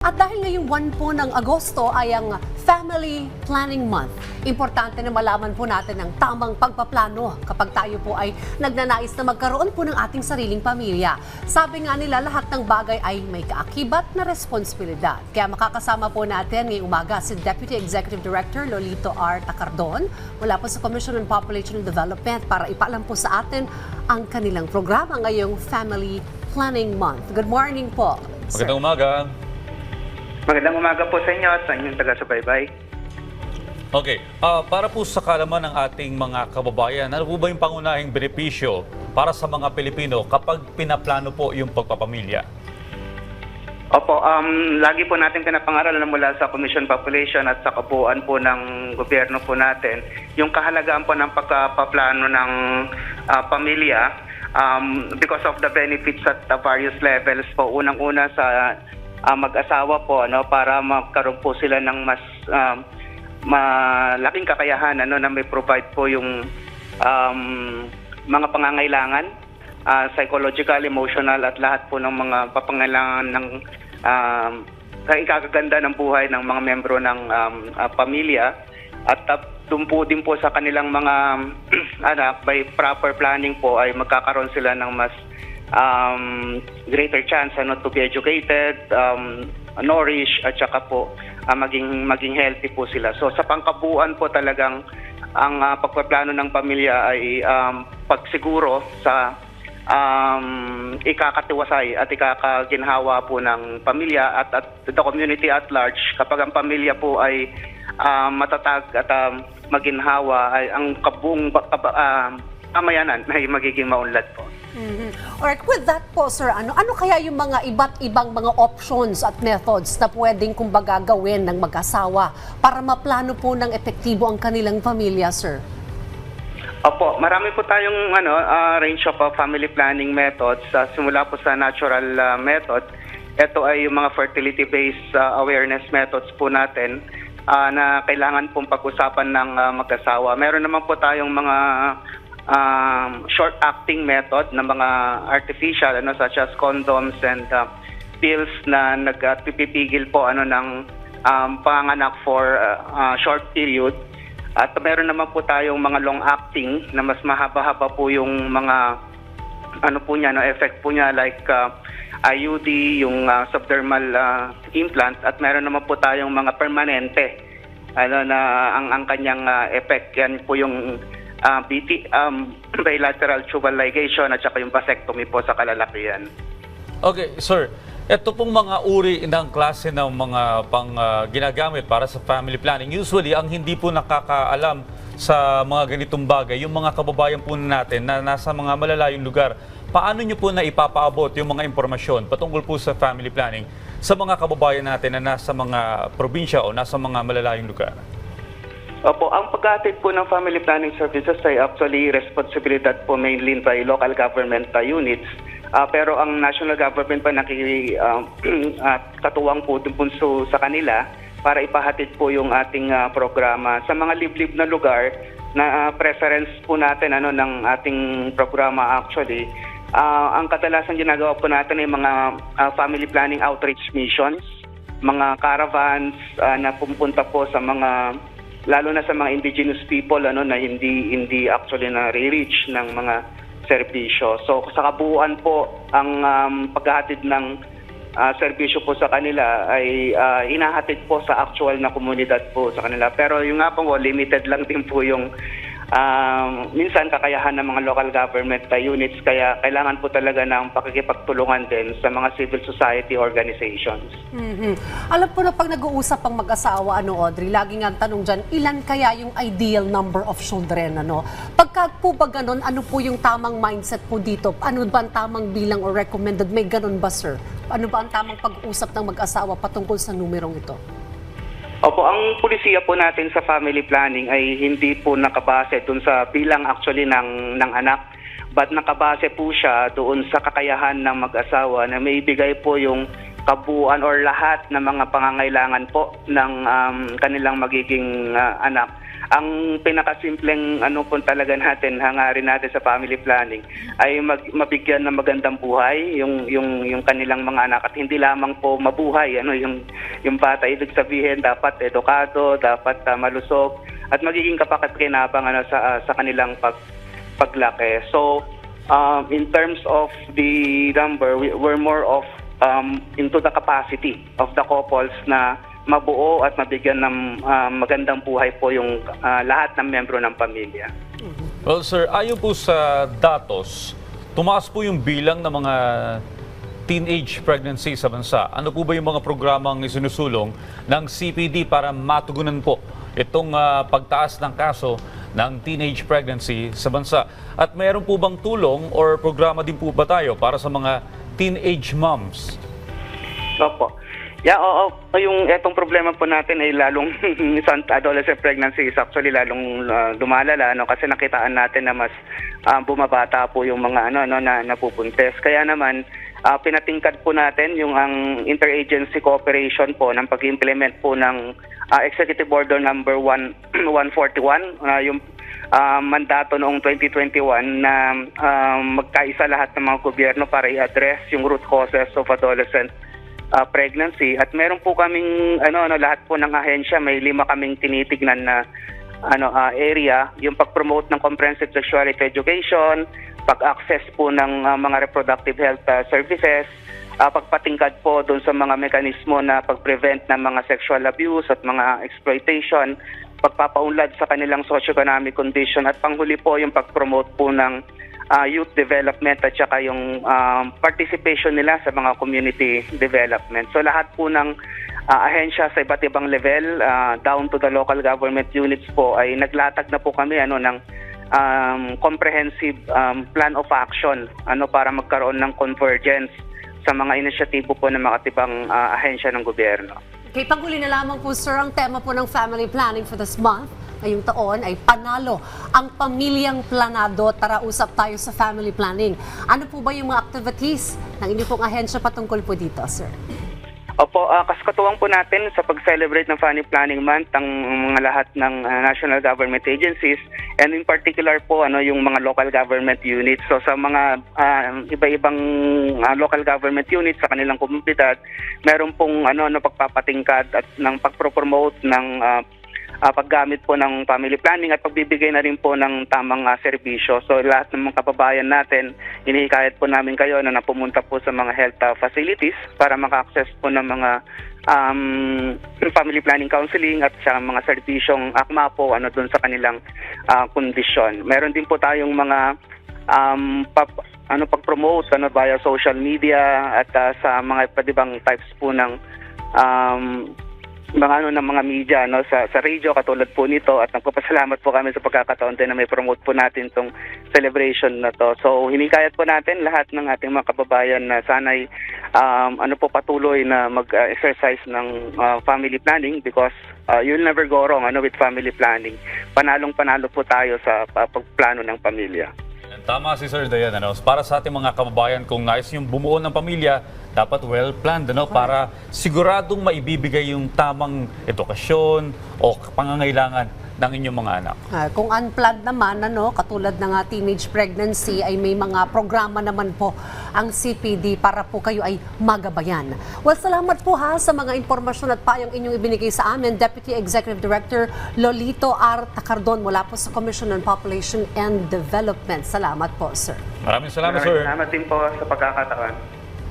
At dahil ngayong buwan po ng Agosto ay ang Family Planning Month, importante na malaman po natin ang tamang pagpaplano kapag tayo po ay nagnanais na magkaroon po ng ating sariling pamilya. Sabi nga nila lahat ng bagay ay may kaakibat na responsibilidad. Kaya makakasama po natin ngayong umaga si Deputy Executive Director Lolito R. Tacardon mula po sa Commission on Population Development para ipaalam po sa atin ang kanilang programa ngayong Family Planning Month. Good morning po. Magandang umaga. Magandang umaga po sa inyo at sa inyong taga-subaybay. Okay, ah, para po sa kalaman ng ating mga kababayan, ano po ba yung pangunahing benepisyo para sa mga Pilipino kapag pinaplano po yung pagpapamilya? Opo, um, lagi po natin pinapangaralan mula sa Commission Population at sa kabuuan po ng gobyerno po natin yung kahalagaan po ng pagpaplano ng ah, pamilya um, because of the benefits at the various levels po. Unang-una sa ah, mag-asawa po ano para magkaroon po sila ng mas um, malaking kakayahan ano na may provide po yung um, mga pangangailangan ah, psychological, emotional at lahat po ng mga papangailangan ng um, ikakaganda ng buhay ng mga membro ng um, ah, pamilya. At uh, doon po din po sa kanilang mga anak by proper planning po ay magkakaroon sila ng mas um, greater chance ano to be educated, um, nourished at saka po ah, maging maging healthy po sila. So sa pangkabuuan po talagang ang ah, pagpaplano ng pamilya ay um, pagsiguro sa um, ikakatiwasay at ikakaginhawa po ng pamilya at, at the community at large. Kapag ang pamilya po ay um, matatag at um, maginhawa, ay ang kabuong ba- pamayanan ay magiging maunlad po. Mhm. Alright, with that po, sir, ano, ano kaya yung mga iba't ibang mga options at methods na pwedeng kumbaga gawin ng mag-asawa para maplano po ng epektibo ang kanilang pamilya, sir? Opo, marami po tayong ano ah, range of ah, family planning methods Ah, simula po sa natural ah, method. Ito ay yung mga fertility-based ah, awareness methods po natin ah, na kailangan pong pag-usapan ng ah, mag-asawa. Meron naman po tayong mga um, short-acting method na mga artificial ano such as condoms and ah, pills na nagpipigil po ano ng um, panganak for ah, ah, short period. At meron naman po tayong mga long acting na mas mahaba-haba po yung mga ano po niya, no, effect po niya like uh, IUD, yung uh, subdermal uh, implant at meron naman po tayong mga permanente ano na ang ang kanyang uh, effect yan po yung uh, BT um, bilateral tubal ligation at saka yung vasectomy po sa kalalakihan. Okay, sir. Ito pong mga uri ng klase ng mga pang ah, ginagamit para sa family planning. Usually, ang hindi po nakakaalam sa mga ganitong bagay, yung mga kababayan po natin na nasa mga malalayong lugar, paano nyo po na ipapaabot yung mga impormasyon patungkol po sa family planning sa mga kababayan natin na nasa mga probinsya o nasa mga malalayong lugar? Opo, ang paghatid po ng family planning services ay actually responsibilidad po mainly by local government uh, units. Ah, pero ang national government pa nakiki ah, at katuwang po dun po so- sa kanila para ipahatid po yung ating ah, programa sa mga liblib na lugar na ah, preference po natin ano ng ating programa actually. Ah, ang kadalasan ginagawa po natin ay mga ah, family planning outreach missions, mga caravans ah, na pupunta po sa mga lalo na sa mga indigenous people ano na hindi hindi actually na reach ng mga serbisyo. So sa kabuuan po ang um, paghahatid ng ah, serbisyo po sa kanila ay ah, inahatid po sa actual na komunidad po sa kanila. Pero yung nga po limited lang din po yung um, minsan kakayahan ng mga local government units kaya kailangan po talaga ng pakikipagtulungan din sa mga civil society organizations. Mhm. Alam po na pag nag-uusap ang mag-asawa, ano Audrey, lagi nga tanong dyan, ilan kaya yung ideal number of children? Ano? Pagka po ba ganun, ano po yung tamang mindset po dito? Ano ba ang tamang bilang or recommended? May ganun ba, sir? Ano ba ang tamang pag-usap ng mag-asawa patungkol sa numerong ito? Opo, ang pulisiya po natin sa family planning ay hindi po nakabase dun sa bilang actually ng, ng anak, but nakabase po siya doon sa kakayahan ng mag-asawa na may ibigay po yung kabuuan or lahat ng mga pangangailangan po ng um, kanilang magiging ah, anak. Ang pinakasimpleng ano po talaga natin, hangarin natin sa family planning ay mag, mabigyan ng magandang buhay yung yung yung kanilang mga anak at hindi lamang po mabuhay ano yung yung bata ibig sabihin dapat edukado, dapat ah, malusog at magiging kapakinabangan ano sa ah, sa kanilang pag paglaki. So um, in terms of the number, we, we're more of um, into the capacity of the couples na mabuo at mabigyan ng ah, magandang buhay po yung ah, lahat ng membro ng pamilya. Well, sir, ayon po sa datos, tumaas po yung bilang ng mga teenage pregnancy sa bansa. Ano po ba yung mga programang isinusulong ng CPD para matugunan po itong ah, pagtaas ng kaso ng teenage pregnancy sa bansa? At mayroon po bang tulong or programa din po ba tayo para sa mga teenage moms? Opo. Yeah, oo. Yung etong problema po natin ay lalong sa adolescent pregnancy is actually lalong ah, lumalala no kasi nakitaan natin na mas ah, bumabata po yung mga ano no na napupuntes. Kaya naman ah, pinatingkad po natin yung ang interagency cooperation po ng pag-implement po ng ah, Executive Order number 1 141 ah, yung ah, mandato noong 2021 na ah, magkaisa lahat ng mga gobyerno para i-address yung root causes of adolescent uh, pregnancy. At meron po kaming ano ano lahat po ng ahensya may lima kaming tinitignan na ano uh, area. Yung pag-promote ng comprehensive sexuality education, pag-access po ng uh, mga reproductive health uh, services, uh, pagpatingkad po doon sa mga mekanismo na pag-prevent ng mga sexual abuse at mga exploitation, pagpapaunlad sa kanilang socioeconomic condition at panghuli po yung pag-promote po ng uh, youth development at saka yung um, participation nila sa mga community development. So lahat po ng uh, ahensya sa iba't ibang level uh, down to the local government units po ay naglatag na po kami ano ng um, comprehensive um, plan of action ano para magkaroon ng convergence sa mga inisyatibo po ng mga tibang uh, ahensya ng gobyerno. Okay, panghuli na lamang po sir, ang tema po ng family planning for this month ngayong taon ay panalo ang pamilyang planado. Tara, usap tayo sa family planning. Ano po ba yung mga activities ng inyong pong ahensya patungkol po dito, sir? Opo, uh, kaskatuwang po natin sa pag-celebrate ng Family Planning Month ang mga lahat ng uh, national government agencies and in particular po ano yung mga local government units. So sa mga uh, iba-ibang uh, local government units sa kanilang komunidad, meron pong ano na pagpapatingkad at ng pagpro-promote ng uh, uh, paggamit po ng family planning at pagbibigay na rin po ng tamang uh, serbisyo. So lahat ng mga kababayan natin, inihikayat po namin kayo na napumunta po sa mga health uh, facilities para maka-access po ng mga um, family planning counseling at sa mga serbisyong akma po ano doon sa kanilang uh, kondisyon. Meron din po tayong mga um, pap, ano pag-promote ano via social media at uh, sa mga iba't ibang types po ng um, mga ano ng mga media no sa sa radio katulad po nito at nagpapasalamat po kami sa pagkakataon din na may promote po natin tong celebration na to. So hinikayat po natin lahat ng ating mga kababayan na sanay um, ano po patuloy na mag-exercise ng uh, family planning because uh, you'll never go wrong ano with family planning. Panalong panalo po tayo sa uh, pagplano ng pamilya. Tama si Sir Dayan. Ano? Para sa ating mga kababayan, kung nais yung bumuo ng pamilya, dapat well-planned ano? para siguradong maibibigay yung tamang edukasyon o pangangailangan ng inyong mga anak. Ah, kung unplanned naman, ano, katulad ng ah, teenage pregnancy, ay may mga programa naman po ang CPD para po kayo ay magabayan. Well, salamat po ha sa mga impormasyon at payong inyong ibinigay sa amin. Deputy Executive Director Lolito R. Tacardon mula po sa Commission on Population and Development. Salamat po, sir. Maraming salamat, Maraming sir. Salamat din po sa pagkakataon.